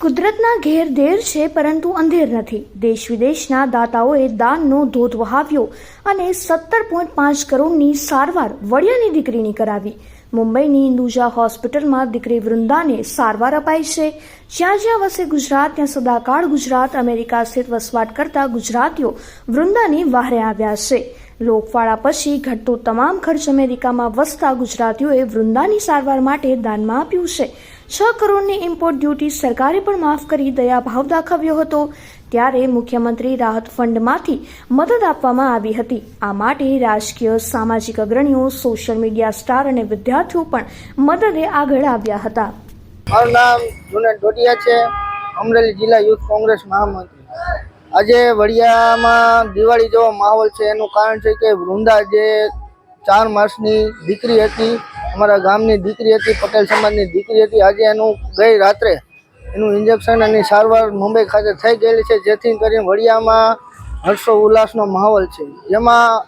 કુદરતના ઘેર ધેર છે, પરંતુ અંધેર નથી. દેશ વિદેશના દાતાઓએ દાનનો ધોધ વહાવ્યો અને સત્તર પોઈન્ટ પાંચ કરોડની સારવાર વડિયાની દીકરીની કરાવી. મુંબઈની ઇન્દુજા હોસ્પિટલમાં દીકરી વૃંદાને સારવાર અપાઈ છે. જ્યાં જ્યાં વસે ગુજરાત, ત્યાં સદાકાળ ગુજરાત, અમેરિકા સ્થિત વસવાટ કરતા ગુજરાતીઓ વૃંદાની વહારે આવ્યા છે. લોકવાળા પછી ઘટતો તમામ ખર્ચ અમેરિકામાં વસતા ગુજરાતીઓએ વૃંદાની સારવાર માટે દાનમાં આપ્યું છે. છ કરોડની ઇમ્પોર્ટ ડ્યુટી સરકારે પણ માફ કરી દયા ભાવ દાખવ્યો હતો. ત્યારે મુખ્યમંત્રી રાહત ફંડમાંથી મદદ આપવામાં આવી હતી. આ માટે રાજકીય સામાજિક અગ્રણીઓ સોશિયલ મીડિયા સ્ટાર અને વિદ્યાર્થીઓ પણ મદદે આગળ આવ્યા હતા. મારું નામ જુનેદ ડોડિયા છે. અમરેલી જિલ્લા યુથ કોંગ્રેસ મહામંત્રી. આજે વડિયામાં દિવાળી જેવો માહોલ છે. એનું કારણ છે કે વૃંદા જે ચાર માસની દીકરી હતી અમારા ગામની દીકરી હતી, પટેલ સમાજની દીકરી હતી. આજે એનું ગઈ રાત્રે એનું ઇન્જેક્શન અને સારવાર મુંબઈ ખાતે થઈ ગયેલી છે, જેથી કરીને વડિયામાં હર્ષો ઉલ્લાસનો માહોલ છે. જેમાં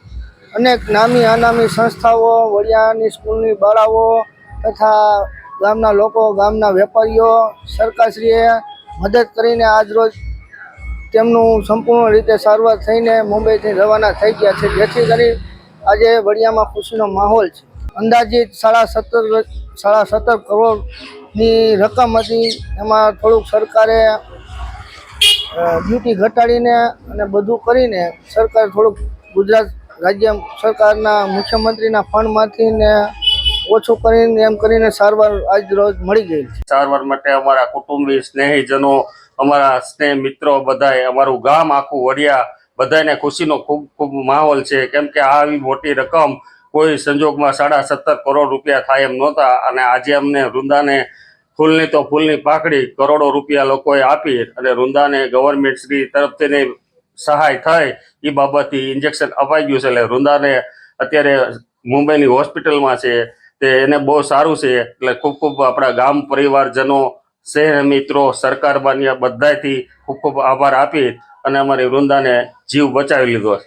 અનેક નામી અનામી સંસ્થાઓ, વડિયાની સ્કૂલની બાળાઓ તથા ગામના લોકો, ગામના વેપારીઓ, સરકારશ્રીએ મદદ કરીને આજરોજ તેમનું સંપૂર્ણ રીતે સારવાર થઈને મુંબઈથી રવાના થઈ ગયા છે. જેથી કરી આજે વડિયામાં ખુશીનો માહોલ છે. અંદાજિત સાડા સત્તર સાડા સત્તર કરોડની રકમ હતી. એમાં થોડુંક સરકારે ડ્યુટી ઘટાડીને અને બધું કરીને સરકાર થોડુંક ગુજરાત રાજ્ય સરકારના મુખ્યમંત્રીના ફંડમાંથી ને ઓછું કરીને એમ કરીને સારવાર આજ રોજ મળી ગઈ સારવાર માટે અમારા કુટુંબી સ્નેહીજનો, અમારા સ્નેહ મિત્રો બધાએ, અમારું ગામ આખું વડિયા બધાને ખુશીનો ખૂબ ખૂબ માહોલ છે. કેમ કે આવી મોટી રકમ કોઈ સંજોગમાં સાડા સત્તર કરોડ રૂપિયા થાય એમ નહોતા અને આજે અમને વૃંદાને ફૂલની તો ફૂલની પાકડી કરોડો રૂપિયા લોકોએ આપી અને વૃંદાને ગવર્મેન્ટ શ્રી તરફથી સહાય થાય એ બાબતથી ઇન્જેક્શન અપાઈ ગયું છે. એટલે વૃંદાને અત્યારે મુંબઈની હોસ્પિટલમાં છે તે એને બહુ સારું છે. એટલે ખૂબ ખૂબ આપણા ગામ પરિવારજનો, શહેર મિત્રો, સરકાર બાન્ય બધાથી ખૂબ ખૂબ આભાર આપી અને અમારી વૃંદાને જીવ બચાવી લીધો છે.